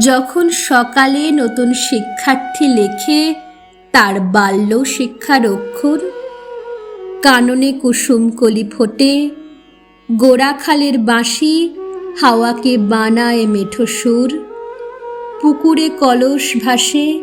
যখন সকালে নতুন শিক্ষার্থী লেখে, তার বাল্য শিক্ষার অক্ষর কাননে কুসুম কলি ফোটে গোড়াখালের বাঁশি, হাওয়াকে বানায় মেঠো সুর, পুকুরে কলস ভাসে,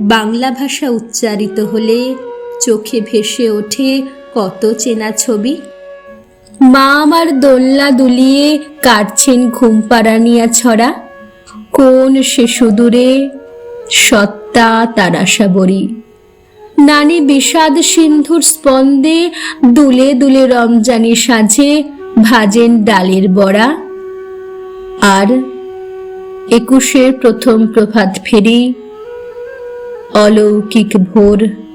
বাংলা ভাষা উচ্চারিত হলে চোখে ভেসে ওঠে কত চেনা ছবি। মা আমার দোলনা দুলিয়ে কাটছেন ঘুম পাড়ানিয়া ছড়া। কোন সে সুদূরে সত্তা তার আশা বরি নানি বিষাদ সিন্ধুর স্পন্দে দুলে দুলে রমজানি সাজে ভাজেন ডালের বড়া। আর একুশের প্রথম প্রভাত ফেরি অলৌকিক ভোর